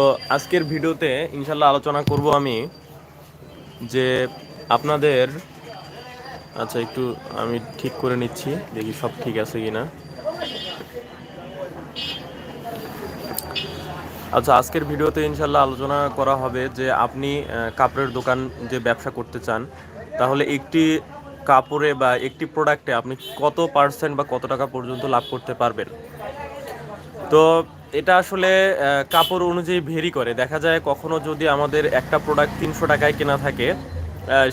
তো আজকের ভিডিওতে ইনশাল্লাহ আলোচনা করব আমি যে আপনাদের আচ্ছা একটু আমি ঠিক করে নিচ্ছি, দেখি সব ঠিক আছে কিনা। আচ্ছা আজকের ভিডিওতে ইনশাল্লাহ আলোচনা করা হবে যে আপনি কাপড়ের দোকান যে ব্যবসা করতে চান, তাহলে একটি কাপড়ে বা একটি প্রোডাক্টে আপনি কত পার্সেন্ট বা কত টাকা পর্যন্ত লাভ করতে পারবেন? তো এটা আসলে কাপড় অনুযায়ী ভেরি করে। দেখা যায় কখনো যদি আমাদের একটা প্রোডাক্ট তিনশো টাকায় কেনা থাকে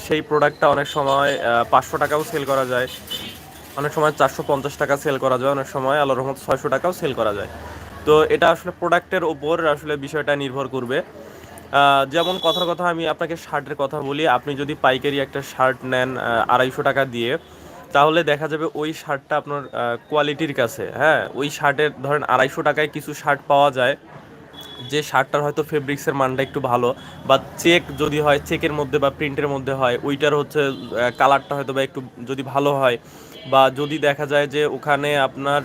সেই প্রোডাক্টটা অনেক সময় পাঁচশো টাকাও সেল করা যায়। অনেক সময় চারশো পঞ্চাশ টাকা সেল করা যায়, অনেক সময় আল্লাহ রহমত ছয়শো টাকাও সেল করা যায়। তো এটা আসলে প্রোডাক্টের ওপর আসলে বিষয়টা নির্ভর করবে। যেমন কথার কথা আমি আপনাকে শার্টের কথা বলি, আপনি যদি পাইকারি একটা শার্ট নেন আড়াইশো টাকা দিয়ে তাহলে দেখা যাবে ওই শার্টটা আপনার কোয়ালিটির কাছে হ্যাঁ? ওই শার্টের ধরেন আড়াইশো টাকায় কিছু শার্ট পাওয়া যায়, যে শার্টটার হয়তো ফেব্রিক্সের মানটা একটু ভালো বা চেক যদি হয় চেকের মধ্যে বা প্রিন্টের মধ্যে হয়, ওইটার হচ্ছে কালারটা হয়তো বা একটু যদি ভালো হয়, বা যদি দেখা যায় যে ওখানে আপনার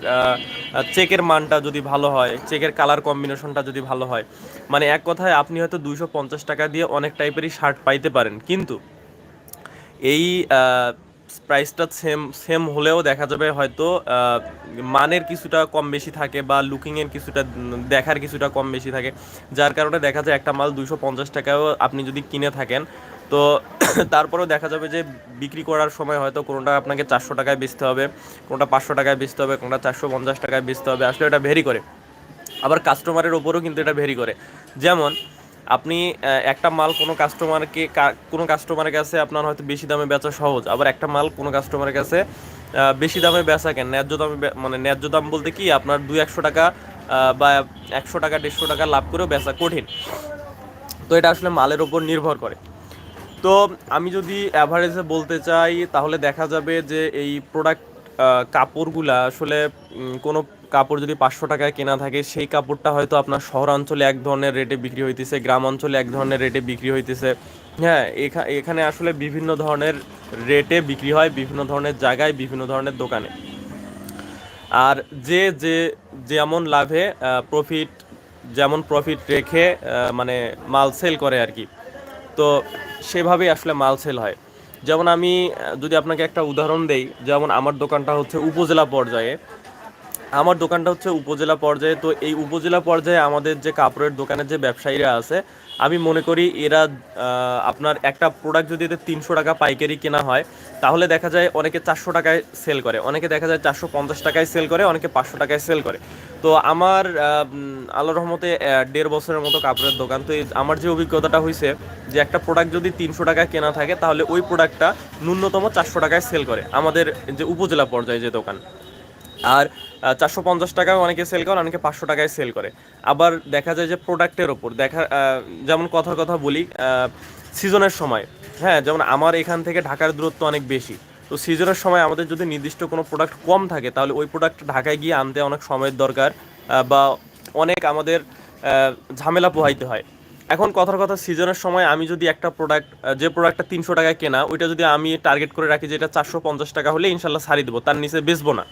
চেকের মানটা যদি ভালো হয় চেকের কালার কম্বিনেশনটা যদি ভালো হয় মানে এক কথায় আপনি হয়তো দুইশো পঞ্চাশ টাকা দিয়ে অনেক টাইপেরই শার্ট পাইতে পারেন, কিন্তু এই প্রাইসটা সেম সেম হলেও দেখা যাবে হয়তো মানের কিছুটা কম বেশি থাকে বা লুকিংয়ের কিছুটা, দেখার কিছুটা কম বেশি থাকে। যার কারণে দেখা যায় একটা মাল দুশো পঞ্চাশ টাকাও আপনি যদি কিনে থাকেন, তো তারপরেও দেখা যাবে যে বিক্রি করার সময় হয়তো কোনোটা আপনাকে চারশো টাকায় বেচতে হবে, কোনোটা পাঁচশো টাকায় বেচতে হবে, কোনোটা চারশো পঞ্চাশ টাকায় বেচতে হবে, আসলে এটা ভেরি করে। আবার কাস্টমারের ওপরও কিন্তু এটা ভেরি করে। যেমন আপনি একটা মাল কোনো কাস্টমারকে কোনো কাস্টমারের কাছে আপনার হয়তো বেশি দামে বেচা সহজ। আবার একটা মাল কোনো কাস্টমারের কাছে বেশি দামে বেচা কেন? ন্যায্য দামে মানে ন্যায্য দাম বলতে কি, আপনার দুই একশো টাকা বা একশো টাকা, দেড়শো টাকা লাভ করেও বেচা কঠিন। তো এটা আসলে মালের ওপর নির্ভর করে। তো আমি যদি অ্যাভারেজে বলতে চাই, তাহলে দেখা যাবে যে এই প্রোডাক্ট কাপড়গুলা আসলে কোনো কাপড় যদি পাঁচশো টাকায় কেনা থাকে, সেই কাপড়টা হয়তো আপনার শহরাঞ্চলে এক ধরনের রেটে বিক্রি হইতেছে গ্রাম অঞ্চলে এক ধরনের রেটে বিক্রি হইতেছে। হ্যাঁ এখা- এখানে আসলে বিভিন্ন ধরনের রেটে বিক্রি হয়, বিভিন্ন ধরনের জায়গায়, বিভিন্ন ধরনের দোকানে। আর যে যে, যেমন লাভে প্রফিট যেমন প্রফিট রেখে মানে মাল সেল করে আর কি। তো সেভাবেই আসলে মাল সেল হয়। যেমন আমি, যদি আপনাকে একটা উদাহরণ দেই, যেমন আমার দোকানটা হচ্ছে উপজেলা পর্যায়ে। আমার দোকানটা হচ্ছে উপজেলা পর্যায়ে, তো এই উপজেলা পর্যায়ে আমাদের যে কাপড়ের দোকানের যে ব্যবসায়ীরা আছে আমি মনে করি এরা আপনার একটা প্রোডাক্ট যদি এদের তিনশো টাকা পাইকারি কেনা হয় তাহলে দেখা যায় অনেকে চারশো টাকায় সেল করে অনেকে দেখা যায় চারশো পঞ্চাশ টাকায় সেল করে অনেকে পাঁচশো টাকায় সেল করে। তো আমার আহ, রহমতে দেড় বছরের মতো কাপড়ের দোকান তো আমার যে অভিজ্ঞতাটা হয়েছে যে একটা প্রোডাক্ট যদি তিনশো টাকায় কেনা থাকে তাহলে ওই প্রোডাক্টটা ন্যূনতম চারশো টাকায় সেল করে আমাদের যে উপজেলা পর্যায়ে যে দোকান। আর চারশো পঞ্চাশ টাকায় অনেকে সেল করে, অনেকে পাঁচশো টাকায় সেল করে। আবার দেখা যায় যে প্রোডাক্টের ওপর দেখা যেমন কথার কথা বলি সিজনের সময়। হ্যাঁ যেমন আমার এখান থেকে ঢাকার দূরত্ব অনেক বেশি। তো সিজনের সময় আমাদের যদি নির্দিষ্ট কোনো প্রোডাক্ট কম থাকে, তাহলে ওই প্রোডাক্ট ঢাকায় গিয়ে আনতে অনেক সময়ের দরকার বা অনেক আমাদের ঝামেলা পোহাইতে হয়। এখন কথার কথা সিজনের সময় আমি যদি একটা প্রোডাক্ট যে প্রোডাক্টটা তিনশো টাকায় কেনা, ওইটা যদি আমি টার্গেট করে রাখি যে এটা চারশো পঞ্চাশ টাকা হলে ইনশাল্লাহ সারি দেবো, তার নিচে বেচবো না।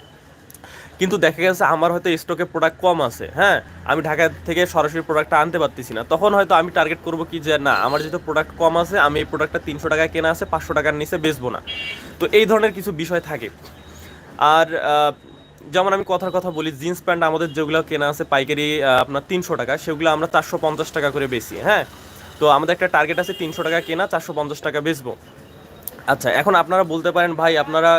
কিন্তু দেখা গেছে আমার হয়তো স্টকে প্রোডাক্ট কম আছে হ্যাঁ? আমি ঢাকা থেকে সরাসরি প্রোডাক্টটা আনতে পারতেছি না। তখন হয়তো আমি টার্গেট করব কি যে, না, আমার যেহেতু প্রোডাক্ট কম আছে, আমি এই প্রোডাক্টটা তিনশো টাকায় কেনা আছে, পাঁচশো টাকার নিচে বেচবো না। তো এই ধরনের কিছু বিষয় থাকে। আর যেমন আমি কথার কথা বলি জিন্স প্যান্ট আমাদের যেগুলো কেনা আছে, পাইকারি আপনার তিনশো টাকা, সেগুলো আমরা চারশো পঞ্চাশ টাকা করে বেশি হ্যাঁ? তো আমাদের একটা টার্গেট আছে তিনশো টাকা কেনা, চারশো পঞ্চাশ টাকা বেচবো। আচ্ছা এখন আপনারা বলতে পারেন, ভাই, আপনারা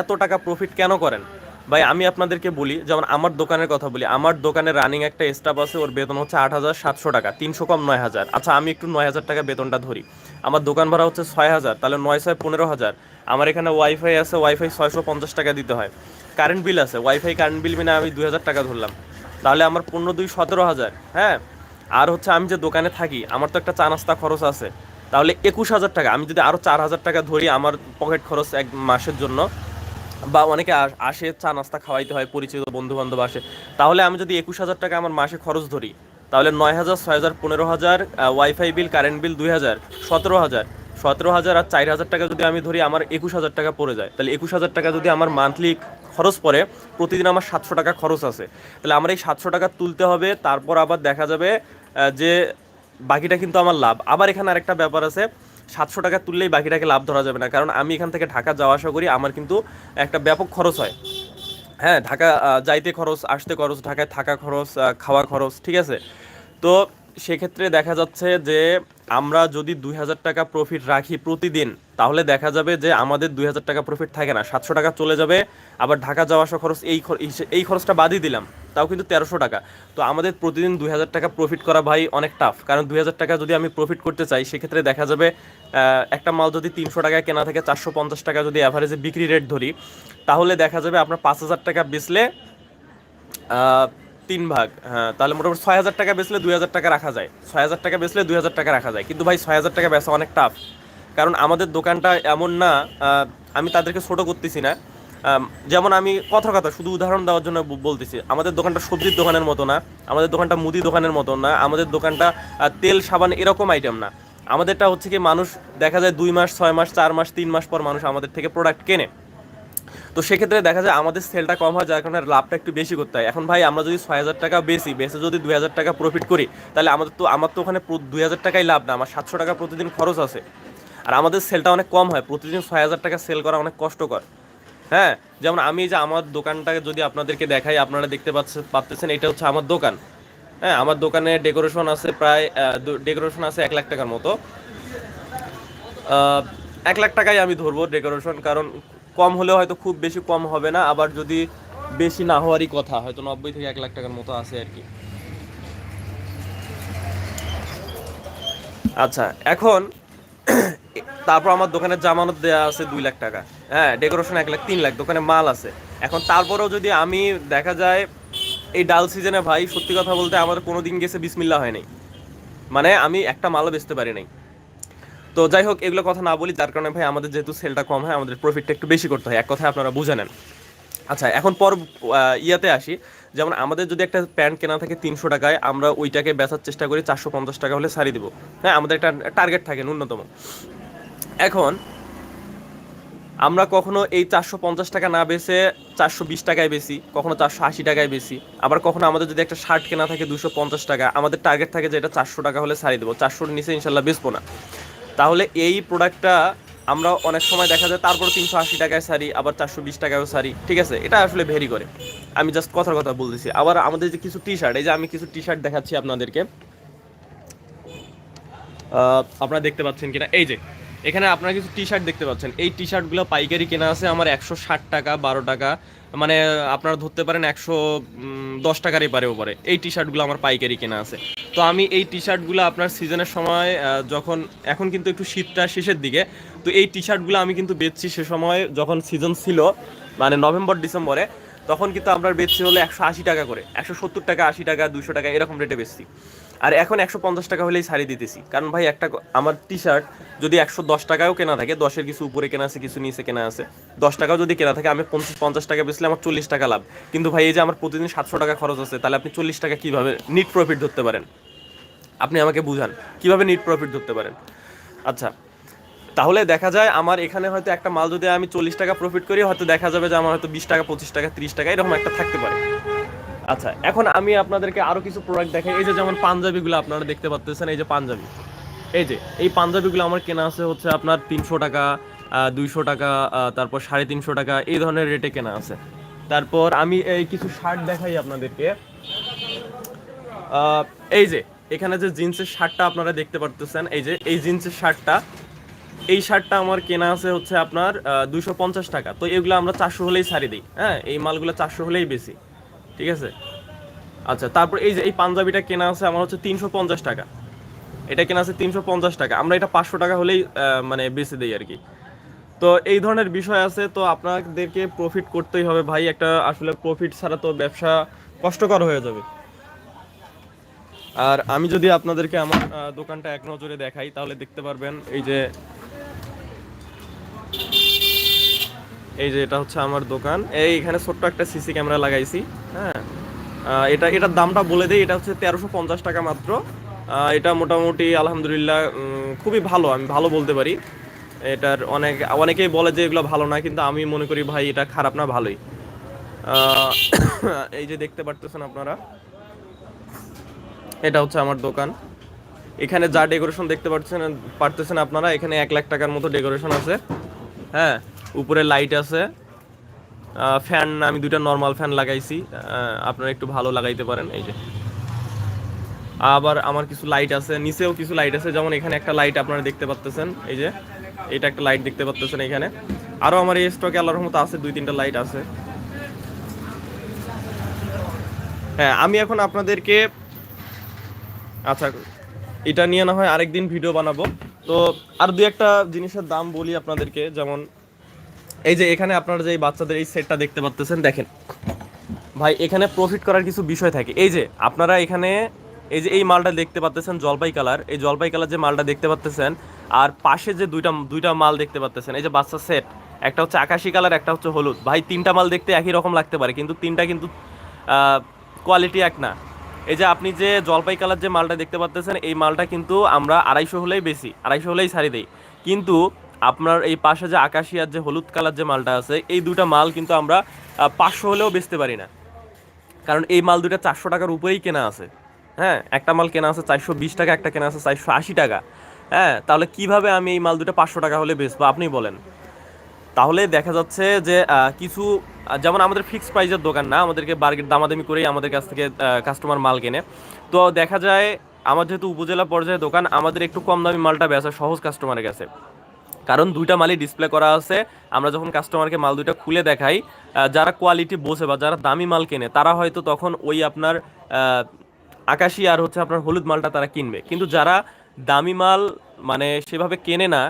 এত টাকা প্রফিট কেন করেন? ভাই, আমি আপনাদেরকে বলি, যেমন আমার দোকানের কথা বলি, আমার দোকানে রানিং একটা স্টাফ আছে, ওর বেতন হচ্ছে আট হাজার সাতশো টাকা, তিনশো কম নয় হাজার। আচ্ছা আমি একটু নয় হাজার টাকা বেতনটা ধরি। আমার দোকান ভাড়া হচ্ছে ছয় হাজার, তাহলে নয় ছয় পনেরো হাজার। আমার এখানে ওয়াইফাই আছে ওয়াইফাই ছয়শো পঞ্চাশ টাকা দিতে হয়। কারেন্ট বিল আছে ওয়াইফাই কারেন্ট বিল মিনে আমি দুই হাজার টাকা ধরলাম। তাহলে আমার পনেরো দুই সতেরো হাজার হ্যাঁ? আর হচ্ছে আমি যে দোকানে থাকি, আমার তো একটা চা নাস্তা খরচ আছে। তাহলে একুশ হাজার টাকা, আমি যদি আরও চার হাজার টাকা ধরি আমার পকেট খরচ এক মাসের জন্য বা অনেকে আস- চা, নাস্তা খাওয়াইতে হয়, পরিচিত বন্ধু বান্ধব আসে। তাহলে আমি যদি একুশ হাজার টাকা আমার মাসে খরচ ধরি, তাহলে নয় হাজার, ছয় হাজার, পনেরো হাজার ওয়াইফাই বিল কারেন্ট বিল দুই হাজার, সতেরো হাজার। সতেরো হাজার আর চার হাজার টাকা যদি আমি ধরি, আমার একুশ হাজার টাকা পড়ে যায়। তাহলে একুশ হাজার টাকা যদি আমার মান্থলি খরচ পড়ে, প্রতিদিন আমার সাতশো টাকা খরচ আছে। তাহলে আমার এই সাতশো টাকা তুলতে হবে, তারপর আবার দেখা যাবে যে বাকিটা কিন্তু আমার লাভ। আবার এখানে আরেকটা ব্যাপার আছে সাতশো টাকা তুললেই বাকিটাকে লাভ ধরা যাবে না। কারণ আমি এখান থেকে ঢাকা যাওয়া আসা করি, আমার কিন্তু একটা ব্যাপক খরচ হয়। হ্যাঁ ঢাকা যাইতে খরচ, আসতে খরচ, ঢাকায় থাকা খরচ খাওয়া খরচ, ঠিক আছে? তো সেক্ষেত্রে দেখা যাচ্ছে যে আমরা যদি দুই হাজার টাকা প্রফিট রাখি প্রতিদিন, তাহলে দেখা যাবে যে আমাদের দুই হাজার টাকা প্রফিট থাকে না। সাতশো টাকা চলে যাবে, আবার ঢাকা যাওয়া আসা খরচ এই খর- এই- এই খরচটা বাদই দিলাম। তাও কিন্তু তেরোশো টাকা। তো আমাদের প্রতিদিন দুই হাজার টাকা প্রফিট করা ভাই অনেক টাফ কারণ দুই হাজার টাকা যদি আমি প্রফিট করতে চাই, সেক্ষেত্রে দেখা যাবে একটা মাল যদি তিনশো টাকায় কেনা থাকে, চারশো পঞ্চাশ টাকা যদি অ্যাভারেজে বিক্রি রেট ধরি, তাহলে দেখা যাবে আপনার পাঁচ হাজার টাকা বেচলে তিন ভাগ। হ্যাঁ তাহলে মোটামুটি ছয় হাজার টাকা বেচলে দুই হাজার টাকা রাখা যায়। ছয় হাজার টাকা বেচলে দুই হাজার টাকা রাখা যায়। কিন্তু ভাই, ছয় হাজার টাকা বেচা অনেক টাফ কারণ আমাদের দোকানটা এমন না আমি তাদেরকে ছোটো করতেছি না। যেমন আমি কথা কথা, শুধু উদাহরণ দেওয়ার জন্য বলতেছি। আমাদের দোকানটা সবজির দোকানের মতো না, আমাদের দোকানটা মুদি দোকানের মতো না, আমাদের দোকানটা তেল, সাবান এরকম আইটেম না। আমাদেরটা হচ্ছে কি মানুষ, দেখা যায় দুই মাস, ছয় মাস, চার মাস, তিন মাস পর মানুষ আমাদের থেকে প্রোডাক্ট কেনে। তো সেক্ষেত্রে দেখা যায় আমাদের সেলটা কম হয়, যার কারণে লাভটা একটু বেশি করতে হয়। এখন ভাই, আমরা যদি ছয় হাজার টাকা বেশি বেশি যদি দুই হাজার টাকা প্রফিট করি, তাহলে আমাদের তো, আমার তো ওখানে দুই হাজার টাকাই লাভ না, আমার সাতশো টাকা প্রতিদিন খরচ আছে। আর আমাদের সেলটা অনেক কম হয়, প্রতিদিন ছয় হাজার টাকা সেল করা অনেক কষ্টকর। হ্যাঁ যেমন আমি যে আমার দোকানটাকে যদি আপনাদেরকে দেখাই, আপনারা দেখতে পাচ্ছেন পাচ্ছেন এটা হচ্ছে আমার দোকান। হ্যাঁ আমার দোকানে ডেকোরেশন আছে প্রায় ডেকোরেশন আছে এক লাখ টাকার মতো। এক লাখ টাকাই আমি ধরবো ডেকোরেশন, কারণ কম হলেও হয়তো খুব বেশি কম হবে না, আবার যদি বেশি না হওয়ারই কথা, হয়তো নব্বই থেকে এক লাখ টাকার মতো আছে আর কি। আচ্ছা এখন তারপর আমার দোকানে জামানত দেওয়া আছে দুই লাখ টাকা। হ্যাঁ ডেকোরেশন এক লাখ, তিন লাখ, দোকানে মাল আছে। এখন তারপরেও যদি আমি দেখা যায়, এই ডাল সিজনে ভাই, সত্যি কথা বলতে আমার কোনো দিন গেছে বিসমিল্লা হয় নাই। মানে আমি একটা মালও বেচতে পারি নাই। তো যাই হোক, এগুলো কথা না বলি, যার কারণে ভাই আমাদের যেহেতু সেলটা কম হয়, আমাদের প্রফিটটা একটু বেশি করতে হয়। এক কথায় আপনারা বুঝে নেন। আচ্ছা এখন পর ইয়াতে আসি। যেমন আমাদের যদি একটা প্যান্ট কেনা থাকে তিনশো টাকায়, আমরা ওইটাকে বেচার চেষ্টা করি চারশো পঞ্চাশ টাকা হলে সারি দেবো। হ্যাঁ আমাদের একটা টার্গেট থাকে ন্যূনতম। এখন আমরা কখনো এই চারশো পঞ্চাশ টাকা না বেচে চারশো বিশ টাকায় বেশি কখনো চারশো আশি টাকায় বেশি আবার কখনো আমাদের যদি একটা শার্ট কেনা থাকে দুশো পঞ্চাশ টাকা, আমাদের টার্গেট থাকে যে এটা চারশো টাকা হলে সারি দেবো, চারশোর নিচে ইনশাল্লাহ বেচবো না। তাহলে এই প্রোডাক্টটা আমরা অনেক সময় দেখা যায় তারপর তিনশো আশি টাকায় সারি আবার চারশো বিশ টাকায়ও সারি ঠিক আছে? এটা আসলে ভেরি করে। আমি জাস্ট কথার কথা বলতেছি। আবার আমাদের যে কিছু টি শার্ট এই যে আমি কিছু টি শার্ট দেখাচ্ছি আপনাদেরকে। আপনারা দেখতে পাচ্ছেন কিনা? এই যে এখানে আপনারা কিছু টি শার্ট দেখতে পাচ্ছেন। এই টি শার্টগুলো পাইকারি কেনা আছে আমার একশো ষাট টাকা, বারো টাকা। মানে আপনারা ধরতে পারেন একশো দশ টাকারই পারেও পারে এই টি শার্টগুলো আমার পাইকারি কেনা আছে। তো আমি এই টি শার্টগুলো আপনার সিজনের সময় যখন, এখন কিন্তু একটু শীতটা শেষের দিকে, তো এই টি শার্টগুলো আমি কিন্তু বেচছি সে সময় যখন সিজন ছিল মানে নভেম্বর ডিসেম্বরে তখন কিন্তু আপনার বেচছি হলো একশো আশি টাকা করে। একশো সত্তর টাকা, আশি টাকা দুশো টাকা, এরকম রেটে বেচছি। আর এখন একশো পঞ্চাশ টাকা হলেই শাড়ি দিতেছি। কারণ ভাই, একটা আমার টি শার্ট যদি একশো দশ টাকাও কেনা থাকে, দশের কিছু উপরে কেনা আছে, কিছু নিচে কেনা আছে, দশ টাকাও যদি কেনা থাকে, আমি পঞ্চাশ পঞ্চাশ টাকা বেচলে আমার চল্লিশ টাকা লাভ। কিন্তু ভাই, এই যে আমার প্রতিদিন সাতশো টাকা খরচ আছে, তাহলে আপনি চল্লিশ টাকা কীভাবে নিট প্রফিট ধরতে পারেন? আপনি আমাকে বুঝান, কীভাবে নিট প্রফিট ধরতে পারেন? আচ্ছা তাহলে দেখা যায় আমার এখানে হয়তো একটা মাল যদি আমি চল্লিশ টাকা প্রফিট করি, হয়তো দেখা যাবে যে আমার হয়তো বিশ টাকা, পঁচিশ টাকা, ত্রিশ টাকা, এরকম একটা থাকতে পারে। আচ্ছা এখন আমি আপনাদেরকে আরও কিছু প্রোডাক্ট দেখাই। এই যে যেমন পাঞ্জাবিগুলো আপনারা দেখতে পাচ্ছেন এই যে পাঞ্জাবি। এই যে, এই পাঞ্জাবিগুলো আমার কেনা আছে হচ্ছে আপনার তিনশো টাকা দুইশো টাকা তারপর সাড়ে তিনশো টাকা, এই ধরনের রেটে কেনা আছে। তারপর আমি এই কিছু শার্ট দেখাই আপনাদেরকে। এই যে, এখানে যে জিন্সের শার্টটা আপনারা দেখতে পারতেছেন, এই যে, এই জিন্সের শার্টটা এই শার্টটা আমার কেনা আছে হচ্ছে আপনার পঞ্চাশ টাকা। তো এগুলো আমরা চারশো হলেই ছাড়ি দিই হ্যাঁ? এই মালগুলো চারশো হলেই বেশি। ঠিক আছে? আচ্ছা তারপর এই যে এই পাঞ্জাবিটা কেনা আছে আমার হচ্ছে তিনশো পঞ্চাশ টাকা। এটা কেনা আছে তিনশো পঞ্চাশ টাকা। আমরা এটা পাঁচশো টাকা হলেই মানে বেচে দিই আর কি। তো এই ধরনের বিষয় আছে, তো আপনাদেরকে প্রফিট করতেই হবে ভাই। একটা আসলে প্রফিট ছাড়া তো ব্যবসা কষ্টকর হয়ে যাবে। আর আমি যদি আপনাদেরকে আমার দোকানটা এক নজরে দেখাই, তাহলে দেখতে পারবেন এই যে এই যে এটা হচ্ছে আমার দোকান। এই এখানে ছোট্ট একটা সিসি ক্যামেরা লাগাইছি হ্যাঁ। এটা, এটার দামটা বলে দেই, এটা হচ্ছে তেরোশো পঞ্চাশ টাকা মাত্র। এটা মোটামুটি, আলহামদুলিল্লাহ খুবই ভালো, আমি ভালো বলতে পারি। এটার অনেক, অনেকেই বলে যে এগুলো ভালো না, কিন্তু আমি মনে করি ভাই, এটা খারাপ না, ভালোই। এই যে দেখতে পারতেছেন আপনারা। এটা হচ্ছে আমার দোকান। এখানে যা ডেকোরেশন দেখতে পাচ্ছেন পারতেছেন আপনারা, এখানে এক লাখ টাকার মতো ডেকোরেশন আছে। হ্যাঁ। উপরে লাইট আছে। ফ্যান আমি দুইটা নর্মাল ফ্যান লাগাইছি। আপনারা একটু ভালো লাগাইতে পারেন, এই যে। আবার আমার কিছু লাইট আছে, নিচেও কিছু লাইট আছে, যেমন এখানে একটা লাইট আপনারা দেখতে পাচ্তেছেন, এই যে। এটা একটা লাইট দেখতে পাচ্তেছেন এখানে। আরও আমার এই স্টকে আল্লাহর মতো আছে, দুই তিনটা লাইট আছে। হ্যাঁ আমি এখন আপনাদেরকে আচ্ছা এটা নিয়ে না হয় আরেকদিন ভিডিও বানাবো। তো আর দুই একটা জিনিসের দাম বলি আপনাদেরকে, যেমন এই যে এখানে আপনারা যে বাচ্চাদের এই সেটটা দেখতে পাচ্তেছেন, দেখেন। ভাই, এখানে প্রফিট করার কিছু বিষয় থাকে। এই যে, আপনারা এখানে এই যে এই মালটা দেখতে পাচ্তেছেন, জলপাই কালার। এই জলপাই কালার যে মালটা দেখতে পাচ্তেছেন, আর পাশে যে দুইটা দুইটা মাল দেখতে পাচ্তেছেন, এই যে বাচ্চা সেট একটা হচ্ছে আকাশি কালার, একটা হচ্ছে হলুদ। ভাই, তিনটা মাল দেখতে একই রকম লাগতে পারে, কিন্তু তিনটা কিন্তু কোয়ালিটি এক না। এই যে আপনি যে জলপাই কালার যে মালটা দেখতে পাচ্তেছেন, এই মালটা কিন্তু আমরা আড়াইশো হলেই বেশি, আড়াইশো হলেই ছাড়ি দেই। কিন্তু আপনার এই পাশে যে আকাশি আর যে হলুদ কালার যে মালটা আছে, এই দুটা মাল কিন্তু আমরা পাঁচশো হলেও বেচতে পারি না। কারণ এই মাল দুটা চারশো টাকার উপরেই কেনা আছে। হ্যাঁ একটা মাল কেনা আছে চারশো বিশ টাকা, একটা কেনা আছে চারশো আশি টাকা। হ্যাঁ তাহলে কীভাবে আমি এই মাল দুটো পাঁচশো টাকা হলে বেচবো, আপনি বলেন। তাহলে দেখা যাচ্ছে যে কিছু যেমন আমাদের ফিক্সড প্রাইজের দোকান না, আমাদেরকে বার্গেট দামাদামি করেই আমাদের কাছ থেকে কাস্টমার মাল কেনে। তো দেখা যায়, আমার যেহেতু উপজেলা পর্যায়ে দোকান, আমাদের একটু কম দামি মালটা বেচা সহজ কাস্টমারের কাছে। কারণ দুইটা মালই ডিসপ্লে করা আছে। আমরা যখন কাস্টমারকে মাল দুইটা খুলে দেখাই যারা কোয়ালিটি বোঝে বা যারা দামি মাল কেনে, তারা হয়তো তখন ওই আপনার আকাশি আর হচ্ছে আপনার হলুদ মালটা তারা কিনবে। কিন্তু যারা দামি মাল মানে সেভাবে কেনে না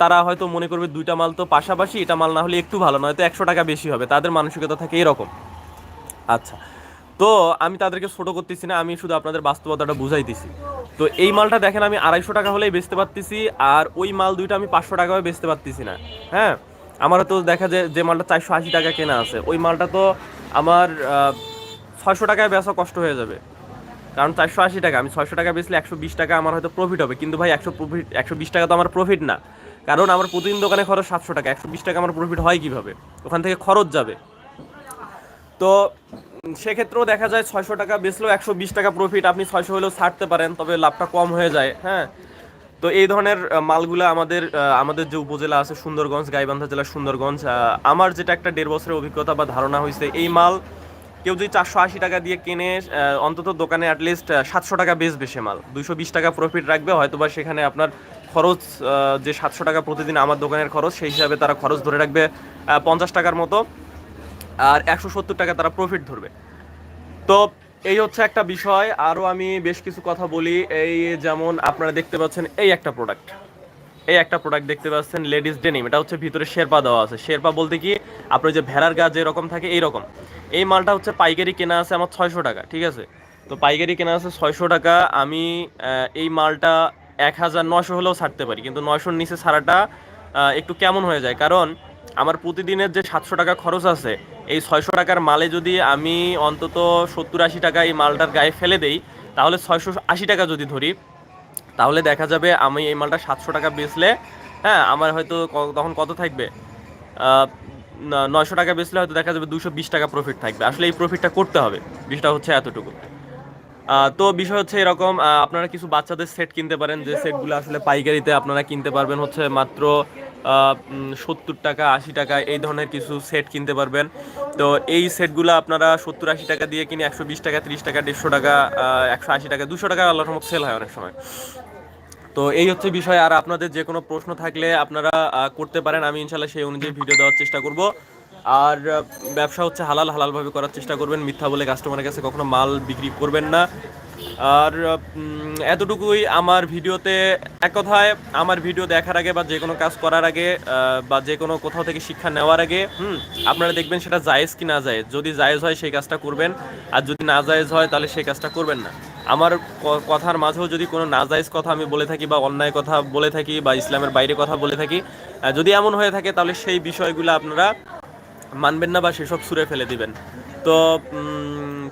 তারা হয়তো মনে করবে দুইটা মাল তো পাশাপাশি, এটা মাল না হলে একটু ভালো নয়তো একশো টাকা বেশি হবে। তাদের মানসিকতা থাকে এরকম। আচ্ছা তো আমি তাদেরকে ছোটো করতেছি না, আমি শুধু আপনাদের বাস্তবতাটা বুঝাইতেছি। তো এই মালটা দেখেন, আমি আড়াইশো টাকা হলেই বেচতে পারতেছি, আর ওই মাল দুইটা আমি পাঁচশো টাকা হয়ে বেচতে পারতেছি না। হ্যাঁ? আমার তো দেখা যায় যে মালটা চারশো আশি টাকা কেনা আছে। ওই মালটা তো আমার ছয়শো টাকায় বেচা কষ্ট হয়ে যাবে। কারণ চারশো আশি টাকা, আমি ছয়শো টাকা বেচলে একশো বিশ টাকা আমার হয়তো প্রফিট হবে। কিন্তু ভাই, একশো প্রফিট একশো বিশ টাকা তো আমার প্রফিট না। কারণ আমার প্রতিদিন দোকানে খরচ সাতশো টাকা, একশো বিশ টাকা আমার প্রফিট হয় কীভাবে? ওখান থেকে খরচ যাবে। তো সেক্ষেত্রেও দেখা যায় ছয়শো টাকা বেচলেও একশো বিশ টাকা প্রফিট আপনি ছয়শো হলেও ছাড়তে পারেন, তবে লাভটা কম হয়ে যায় হ্যাঁ? তো এই ধরনের মালগুলো আমাদের আমাদের যে উপজেলা আছে সুন্দরগঞ্জ, গাইবান্ধা জেলার সুন্দরগঞ্জ আমার যেটা একটা দেড় বছরের অভিজ্ঞতা বা ধারণা হয়েছে এই মাল কেউ যদি চারশো আশি টাকা দিয়ে কিনে অন্তত দোকানে অ্যাটলিস্ট সাতশো টাকা বেচবে সে মাল। দুইশো বিশ টাকা প্রফিট রাখবে হয়তো বা সেখানে আপনার খরচ যে সাতশো টাকা প্রতিদিন আমার দোকানের খরচ, সেই হিসাবে তারা খরচ ধরে রাখবে পঞ্চাশ টাকার মতো। আর একশো সত্তর টাকা তারা প্রফিট ধরবে। তো এই হচ্ছে একটা বিষয়। আরও আমি বেশ কিছু কথা বলি। এই যেমন আপনারা দেখতে পাচ্ছেন, এই একটা প্রোডাক্ট এই একটা প্রোডাক্ট দেখতে পাচ্ছেন, লেডিস ডেনিম। এটা হচ্ছে ভিতরে শেরপা দেওয়া আছে। শেরপা বলতে কি, আপনার যে ভেড়ার গা যেরকম থাকে, এইরকম। এই মালটা হচ্ছে পাইকারি কেনা আছে আমার ছয়শো টাকা, ঠিক আছে? তো পাইকারি কেনা আছে ছয়শো টাকা। আমি এই মালটা এক হাজার নশো হলেও ছাড়তে পারি। কিন্তু নয়শোর নিচে ছাড়াটা একটু কেমন হয়ে যায়? কারণ আমার প্রতিদিনের যে সাতশো টাকা খরচ আছে, এই ছয়শো টাকার মালে যদি আমি অন্তত সত্তর আশি টাকা এই মালটার গায়ে ফেলে দেই, তাহলে ছয়শো আশি টাকা যদি ধরি, তাহলে দেখা যাবে আমি এই মালটা সাতশো টাকা বেচলে হ্যাঁ আমার হয়তো তখন কত থাকবে? নয়শো টাকা বেচলে হয়তো দেখা যাবে দুশো বিশ টাকা প্রফিট থাকবে। আসলে এই প্রফিটটা করতে হবে, বিষয়টা হচ্ছে এতটুকু। তো বিষয় হচ্ছে এরকম আপনারা কিছু বাচ্চাদের সেট কিনতে পারেন, যে সেটগুলো আসলে পাইকারিতে আপনারা কিনতে পারবেন হচ্ছে মাত্র সত্তর টাকা, আশি টাকা, এই ধরনের কিছু সেট কিনতে পারবেন। তো এই সেটগুলো আপনারা সত্তর, আশি টাকা দিয়ে কিনে একশো বিশ টাকা, ত্রিশ টাকা, দেড়শো টাকা একশো আশি টাকা, দুশো টাকা আল্লাহর মতো সেল হয় অনেক সময়। তো এই হচ্ছে বিষয়। আর আপনাদের যে কোনো প্রশ্ন থাকলে আপনারা করতে পারেন। আমি ইনশাল্লাহ সেই অনুযায়ী ভিডিও দেওয়ার চেষ্টা করব। আর ব্যবসা হচ্ছে হালাল, হালালভাবে করার চেষ্টা করবেন। মিথ্যা বলে কাস্টমারের কাছে কখনো মাল বিক্রি করবেন না। আর এতটুকুই আমার ভিডিওতে। এক কথায়, আমার ভিডিও দেখার আগে বা যে কোনো কাজ করার আগে বা যে কোনো কোথাও থেকে শিক্ষা নেওয়ার আগে, হুম, আপনারা দেখবেন সেটা জায়েজ কি না জায়েজ। যদি জায়েজ হয়, সেই কাজটা করবেন। আর যদি না জায়েজ হয়, তাহলে সেই কাজটা করবেন না। আমার কথার মাঝেও যদি কোনো নাজায়েজ কথা আমি বলে থাকি বা অন্যায় কথা বলে থাকি বা ইসলামের বাইরে কথা বলে থাকি যদি এমন হয়ে থাকে, তাহলে সেই বিষয়গুলো আপনারা মানবেন না বা সেসব সুরে ফেলে দিবেন। তো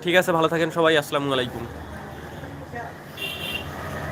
ঠিক আছে, ভালো থাকেন সবাই, আসসালামু আলাইকুম।